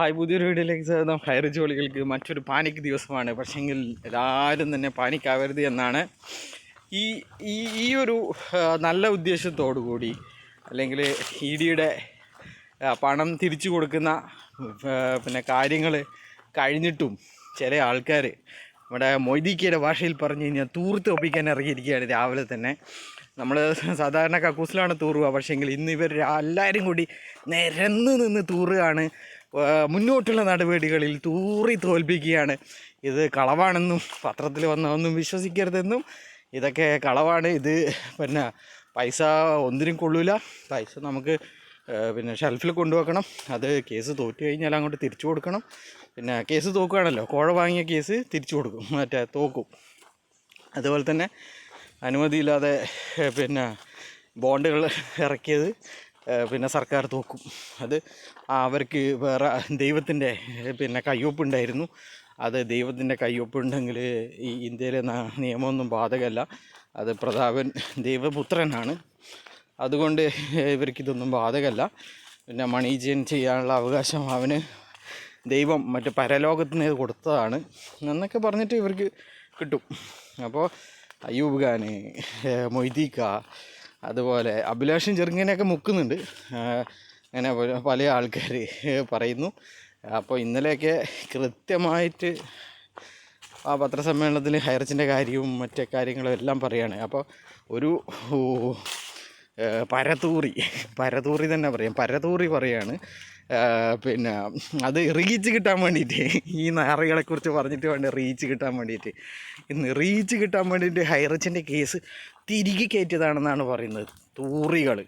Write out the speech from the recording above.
Hi പുതിയൊരു വീഡിയോയിലേക്ക് സ്വാഗതം. ഹയർ ജോലികൾക്ക് മറ്റൊരു പാനിക് ദിവസമാണ്. പക്ഷേങ്കിൽ എല്ലാവരും തന്നെ പാനിക് ആവരുത് എന്നാണ് ഈ ഈ ഈ ഒരു നല്ല ഉദ്ദേശത്തോടു കൂടി അല്ലെങ്കിൽ ഇ ഡിയുടെ പണം തിരിച്ചു കൊടുക്കുന്ന പിന്നെ കാര്യങ്ങൾ കഴിഞ്ഞിട്ടും ചില ആൾക്കാർ നമ്മുടെ മൊയ്തീക്കയുടെ ഭാഷയിൽ പറഞ്ഞു കഴിഞ്ഞാൽ തൂർത്ത് ഒപ്പിക്കാൻ ഇറങ്ങിയിരിക്കുകയാണ് രാവിലെ തന്നെ. നമ്മൾ സാധാരണ കക്കൂസിലാണ് തൂറുക. പക്ഷേങ്കിൽ ഇന്ന് ഇവർ എല്ലാവരും കൂടി നിരന്ന് നിന്ന് തൂറുകയാണ്. മുന്നോട്ടുള്ള നടപടികളിൽ തൂറി തോൽപ്പിക്കുകയാണ്. ഇത് കളവാണെന്നും പത്രത്തിൽ വന്നതൊന്നും വിശ്വസിക്കരുതെന്നും ഇതൊക്കെ കളവാണ്. ഇത് പിന്നെ പൈസ ഒന്നിനും കൊള്ളൂല. പൈസ നമുക്ക് പിന്നെ ഷെൽഫിൽ കൊണ്ടുവെക്കണം. അത് കേസ് തോറ്റു കഴിഞ്ഞാൽ അങ്ങോട്ട് തിരിച്ചു കൊടുക്കണം. പിന്നെ കേസ് തോക്കുകയാണല്ലോ. കോഴ വാങ്ങിയ കേസ് തിരിച്ചു കൊടുക്കും. മറ്റേ തോക്കും. അതുപോലെ തന്നെ അനുമതിയില്ലാതെ പിന്നെ ബോണ്ടുകൾ ഇറക്കിയത്. പിന്നെ സർക്കാർ തോക്കും. അത് അവർക്ക് വേറെ ദൈവത്തിന്റെ പിന്നെ കയ്യൊപ്പുണ്ടായിരുന്നു അത് ദൈവത്തിന്റെ കയ്യൊപ്പുണ്ടെങ്കിൽ ഈ ഇന്ത്യയിലെ നിയമമൊന്നും ബാധകമല്ല. അത് പ്രതാപൻ ദൈവപുത്രനാണ്. അതുകൊണ്ട് ഇവർക്കിതൊന്നും ബാധകമല്ല. പിന്നെ മണീജൻ ചെയ്യാനുള്ള അവകാശം അവന്. ദൈവം മറ്റു പരലോകത്തിന് നിന്ന് കൊടുത്തതാണ് എന്നൊക്കെ പറഞ്ഞിട്ട് ഇവർക്ക് കിട്ടും. അപ്പോൾ അയ്യൂബ് ഖാൻ മൊയ്തീക്ക അതുപോലെ അഭിലാഷൻ ചെറുങ്ങനെയൊക്കെ മുക്കുന്നുണ്ട്. അങ്ങനെ പല- ആൾക്കാർ പറയുന്നു. അപ്പോൾ ഇന്നലെയൊക്കെ കൃത്യമായിട്ട് ആ പത്രസമ്മേളനത്തിൽ ഹൈറച്ചിന്റെ കാര്യവും മറ്റേ കാര്യങ്ങളും എല്ലാം പറയുകയാണ് അപ്പോൾ ഒരു പരതൂറി പരതൂറി തന്നെ പറയാം. പരതൂറി പറയാണ്. പിന്നെ അത് റീച്ച് കിട്ടാൻ വേണ്ടിയിട്ട് ഈ നാറികളെക്കുറിച്ച് പറഞ്ഞിട്ട് വേണ്ട റീച്ച് കിട്ടാൻ വേണ്ടിയിട്ട്. ഇന്ന് റീച്ച് കിട്ടാൻ വേണ്ടിയിട്ട് ഹൈറച്ചിന്റെ കേസ് തിരികെ കയറ്റിയതാണെന്നാണ് പറയുന്നത് തൂറികൾ